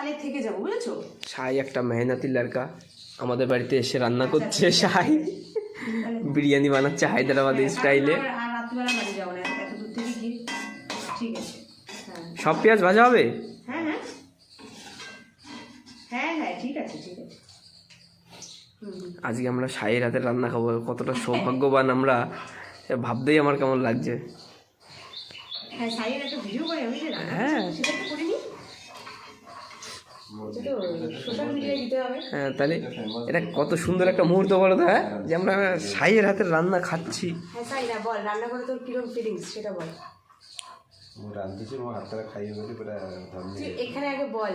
তাহলে থেকে যাব বুঝেছ? সাই একটা মেহনতি লড়কা আমাদের বাড়িতে এসে রান্না করছে সাই বিরিয়ানি বানাচ্ছে হায়দ্রাবাদি স্টাইলে ঠিক আছে। হ্যাঁ। সব পেঁয়াজ ভাজা হবে? হ্যাঁ হ্যাঁ। হ্যাঁ হ্যাঁ ঠিক আছে ঠিক আছে। আজকে আমরা সাইয়ের হাতে রান্না খাব কতটা সৌভাগ্যবান আমরা। ভাবতেই আমার কেমন লাগছে। হ্যাঁ হ্যাঁ তাহলে এটা কত সুন্দর একটা মুহূর্ত বলো তো হ্যাঁ? যে আমরা সাইয়ের হাতের রান্না খাচ্ছি। হ্যাঁ, রান্না করে তোর কিরম ফিলিংস সেটা বল। রান্ধতেছি এখানে আগে বল।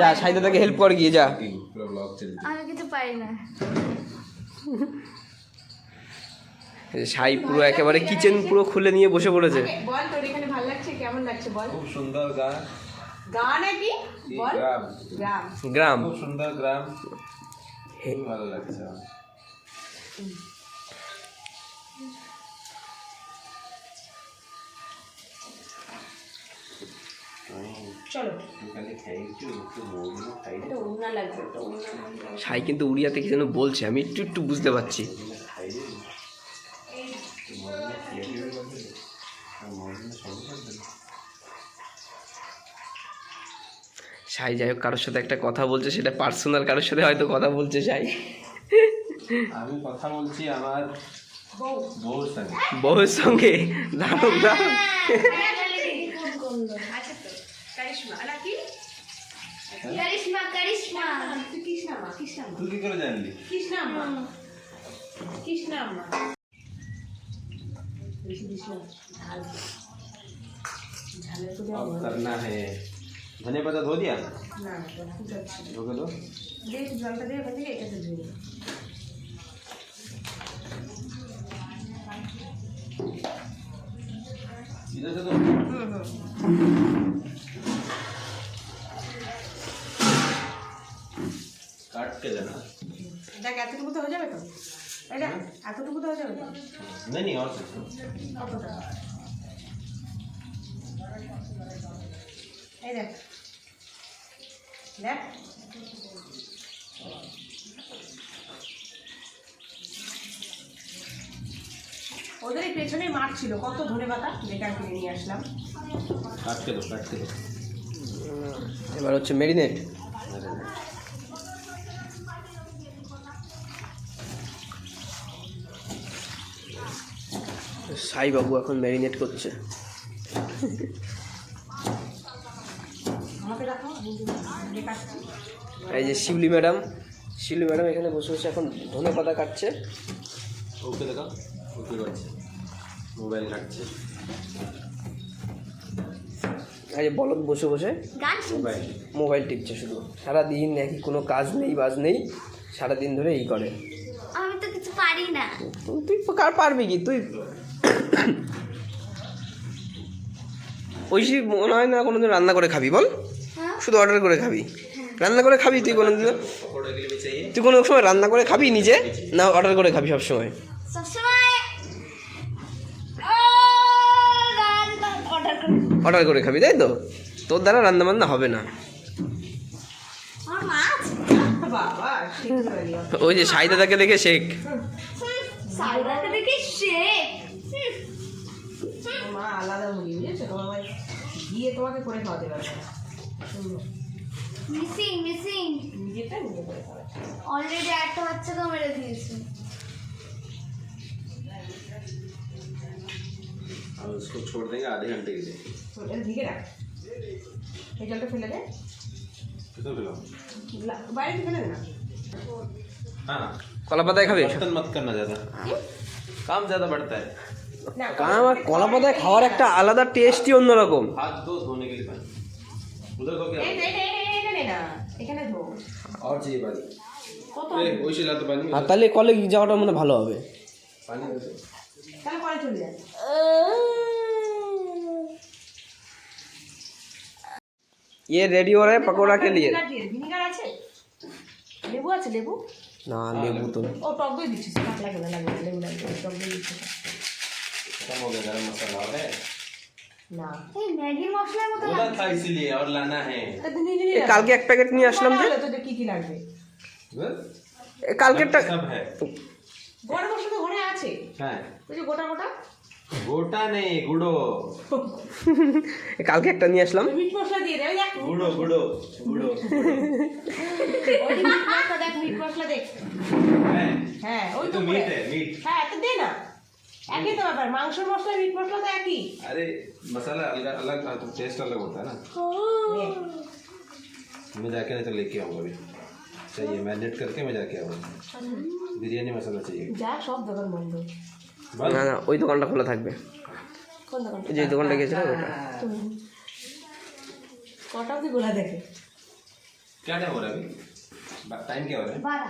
যা সাই দাদাকে হেল্প কর গিয়ে যা। সাই পুরো একেবারে কিচেন পুরো খুলে নিয়ে বসে পড়েছে। খুব সুন্দর গ্রাম। গ্রাম। খুব সুন্দর গ্রাম। ভালো লাগছে সাই কিন্তু উড়িয়াতে কি যেন বলছে আমি একটু একটু বুঝতে পারছি সাই যাই হোক কারোর সাথে একটা কথা বলছে সেটা পার্সোনাল কারোর সাথে হয়তো কথা বলছে সাই আমি কথা বলছি আমার বউ বউর সঙ্গে বউয়ের সঙ্গে দারুণ দারুণ আচ্ছা তো কারিশমা নাকি কারিশমা কারিশমা তুই কৃষ্ণা মা কৃষ্ণা মা তুই কি করে জানলি কৃষ্ণা মা কৃষ্ণা মা বেশি দিস না ঝাল ঝালের তো দেওয়া अब বড়। करना है धनिया पत्ता धो दिया না না তোর খুব যাচ্ছে धो के दो দিয়ে একটু জলটা দিয়ে ওখান থেকে এটাতে ধুয়ে নে। इधर से दो কে জানা? এটা এতটুকু তো হয়ে যাবে তো? এটা এতটুকু তো হয়ে যাবে না নি আর এই দেখ। দেখ। ওদের এই পেছনে মাঠ ছিল কত ধনে পাতা বেকার কিনে নিয়ে আসলাম। কাটতে দাও কাটতে দাও এবার হচ্ছে মেরিনেট সাইবাবু এখন ম্যারিনেট করছে। এই যে শিবলি ম্যাডাম শিবলি ম্যাডাম এখানে বসে বসে এখন ধনে পাতা কাটছে। ওকে ওকে কাটছে মোবাইল এই যে বলদ বসে বসে মোবাইল। টিপছে শুধু। সারাদিন নাকি কোনো কাজ নেই বাজ নেই সারাদিন ধরে এই করে। আমি তো কিছু পারি না। তুই পারবি কি? তুই ঐশী মনে হয় না কোনোদিন রান্না করে খাবি বল। হ্যাঁ। শুধু অর্ডার করে খাবি। হ্যাঁ। রান্না করে খাবি তুই কোনো দিন তুই কোনো সময় রান্না করে খাবি নিজে? না অর্ডার করে খাবি সবসময়? অর্ডার করে খাবি। তাই তো? তোর দ্বারা রান্না বান্না হবে না। ওই যে সাইদাদাকে দেখে শেখ। সাইদাকে দেখে শেখ। মা আলাদা মুড়ি বুঝেছো তোমার ভাই গিয়ে তোমাকে করে খাওয়াতে পারবে না। সুন্দর। মিসিং মিসিং নিজেরটা নিজে করে খাওয়াবে অলরেডি একটা বাচ্চাকে মেরে দিয়েছে और उसको छोड़ देंगे आधे घंटे के लिए তো এটা ঢেকে রাখ এই জলটা ফেলে দে कितना खिलाओ লা- বাইরে থেকে ফেলে দে না हाँ কলা পাতায় খাবে बर्तन मत करना ज्यादा काम ज्यादा बढ़ता है না কারণ আমার কলা পাতায় খাওয়ার একটা আলাদা টেস্টই অন্যরকম हाथ दो धोने के लिए पानी उधर धो के এই, এই, এই, এই, এই, এই, না এখানে ধো और चाहिए पानी কত ए वैसे ला तो पानी আর তাহলে কলে যাওয়াটা মনে হয় ভালো হবে पानी दे दो। তাহলে পরে চলে যায় ये रेडी हो रहा है पकौड़ा के लिए ভিনিগার আছে লেবু আছে লেবু না লেবু তো ও টক দই দিচ্ছিস কাট লাগবে না লাগবে না, লেবু লাগবে না, টক দই দিচ্ছিস खत्म हो गया गरम मसाला और है না এই ম্যাগি মশলার মতো बोला था इसीलिए और लाना है তা দিন দিন এ, কালকে এক প্যাকেট নিয়ে আসলাম যে তোদের কি কি লাগবে बस? এ, কালকেরটা सब है গরম মশলা তো ঘরে আছে हाँ ওই যে গোটা গোটা गोटा नहीं गुड़ो এ, কালকে একটা নিয়ে আসলাম ওই মিট মশলা দিয়ে দে ওই দেখ गुड़ो गुड़ो गुड़ो ওই যে মিট মশলা দেখ মিট মশলা দেখ है হ্যাঁ ওই ये তো तो করে। मीट है मीट হ্যাঁ তো দে না একই তো ব্যাপার মাংসের মশলা মিট মশলা তো একই अरे मसाला अलग अलग तो टेस्ट अलग होता है ना দে। मैं जाके नहीं तो लेके आऊँगा अभी चाहिए मैरिनेट करके मैं जाके आऊँगा बिरयानी मसाला चाहिए যা সব দোকান বন্ধ बस না না ওই দোকানটা খোলা থাকবে কোন দোকান ওই যে দোকানটা গেছিলাম ওটা কটা অব্দি গোলা দেখে क्या टाइम हो रहा है अभी टाइम क्या हो रहा है বাড়া